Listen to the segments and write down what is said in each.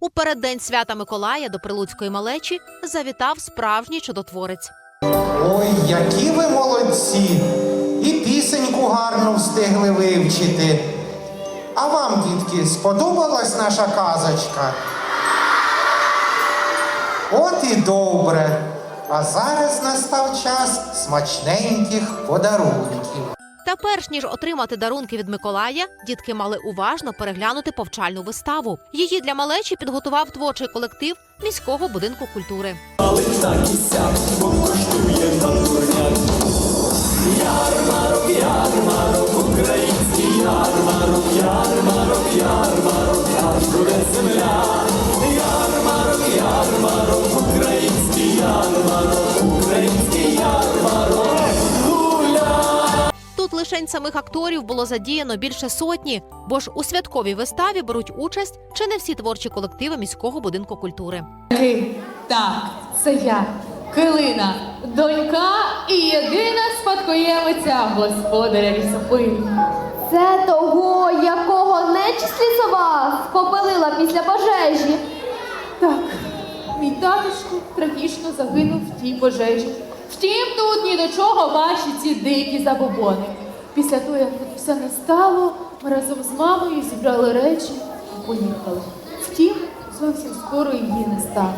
У переддень свята Миколая до Прилуцької малечі завітав справжній чудотворець. Ой, які ви молодці! І пісеньку гарно встигли вивчити. А вам, дітки, сподобалась наша казочка? От і добре. А зараз настав час смачненьких подарунків. Та перш ніж отримати дарунки від Миколая, дітки мали уважно переглянути повчальну виставу. Її для малечі підготував творчий колектив міського будинку культури. Тут лишень самих акторів було задіяно більше сотні, бо ж у святковій виставі беруть участь чи не всі творчі колективи міського будинку культури. Так, це я, Килина, донька і єдина спадкоємиця господаря лісопиль. Це того, якого нечисть лісова спопелила після пожежі. Так, мій татушко трагічно загинув в тій пожежі. Втім, тут ні до чого ваші ці дикі забобони. Після того, як тут все не стало, ми разом з мамою зібрали речі і поїхали. Втім, зовсім скоро її не стало.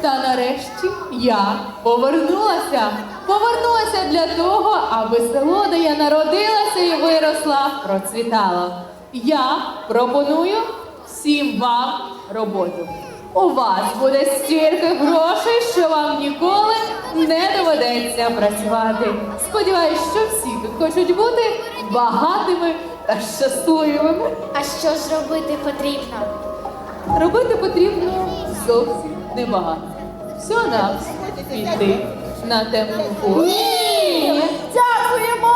Та нарешті я повернулася. Повернулася для того, аби село, де я народилася і виросла, процвітало. Я пропоную всім вам роботу. У вас буде стільки грошей, що вам ніколи не доведеться працювати. Сподіваюсь, що всі тут хочуть бути багатими та щасливими. А що ж робити потрібно? Робити потрібно зовсім небагато. Все нам піти на темну воду. Ні! Дякуємо!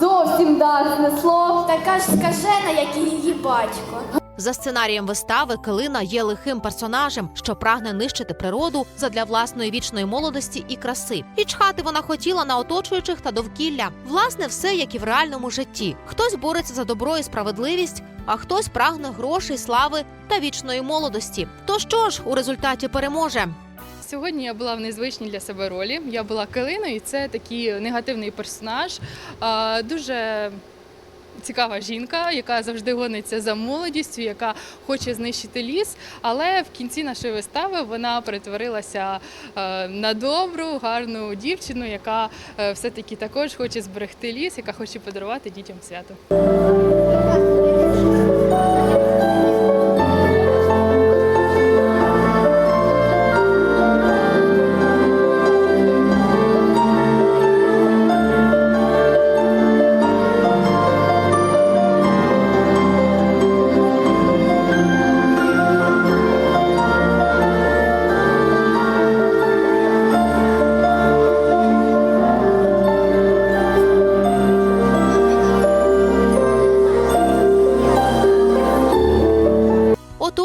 Зовсім дасть несло. Така ж скажена, як і її батько. За сценарієм вистави Килина є лихим персонажем, що прагне нищити природу задля власної вічної молодості і краси. І чхати вона хотіла на оточуючих та довкілля. Власне, все як і в реальному житті. Хтось бореться за добро і справедливість, а хтось прагне грошей, слави та вічної молодості. То що ж у результаті переможе? Сьогодні я була в незвичній для себе ролі. Я була Калиною, і це такий негативний персонаж. Дуже цікава жінка, яка завжди гониться за молодістю, яка хоче знищити ліс. Але в кінці нашої вистави вона перетворилася е, на добру, гарну дівчину, яка е, все-таки також хоче зберегти ліс, яка хоче подарувати дітям свято.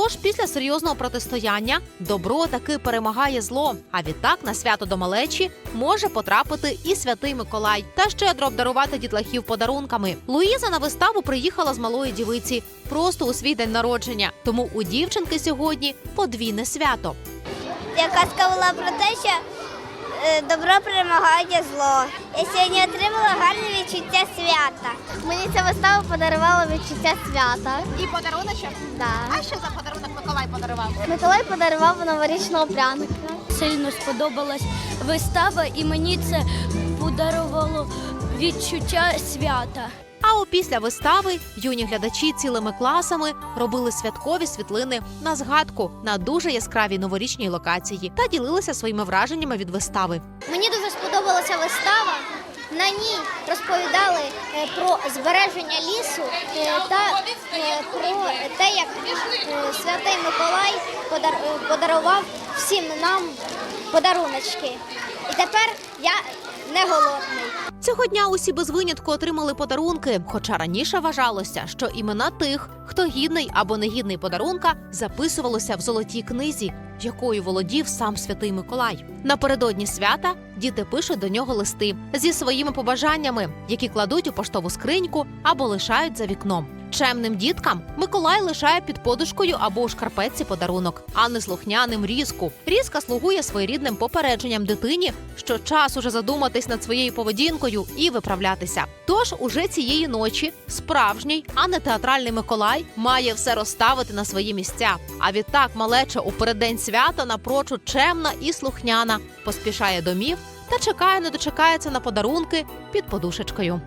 Отож, після серйозного протистояння добро таки перемагає зло. А відтак на свято до малечі може потрапити і святий Миколай та щедро обдарувати дітлахів подарунками. Луїза на виставу приїхала з малої дівиці просто у свій день народження. Тому у дівчинки сьогодні подвійне свято. Ця казка про те, що е, добро перемагає зло. Я сьогодні отримала гарне відчуття свята. Мені ця вистава подарувала відчуття свята. І подаруночок? Да. що за подарунок Миколай подарував? Миколай подарував новорічного пряника. сильно сподобалась вистава, і мені це подарувало відчуття свята. А опісля вистави юні глядачі цілими класами робили святкові світлини на згадку на дуже яскравій новорічній локації та ділилися своїми враженнями від вистави. Мені дуже сподобалася вистава. На ній розповідали е, про збереження лісу е, та е, про те, як святий Миколай подар- подарував всім нам подаруночки. І тепер я не голодний. Цього дня усі без винятку отримали подарунки. Хоча раніше вважалося, що імена тих, хто гідний або негідний подарунка, записувалося в золотій книзі. якою володів сам святий Миколай. Напередодні свята діти пишуть до нього листи зі своїми побажаннями, які кладуть у поштову скриньку або лишають за вікном. Чемним діткам Миколай лишає під подушкою або у шкарпетці подарунок, а неслухняним різку. Різка слугує своєрідним попередженням дитині, що час уже задуматись над своєю поведінкою і виправлятися. Тож уже цієї ночі справжній, а не театральний Миколай має все розставити на свої місця. А відтак малеча у переддень свята напрочуд чемна і слухняна, поспішає домів та чекає, не дочекається на подарунки під подушечкою.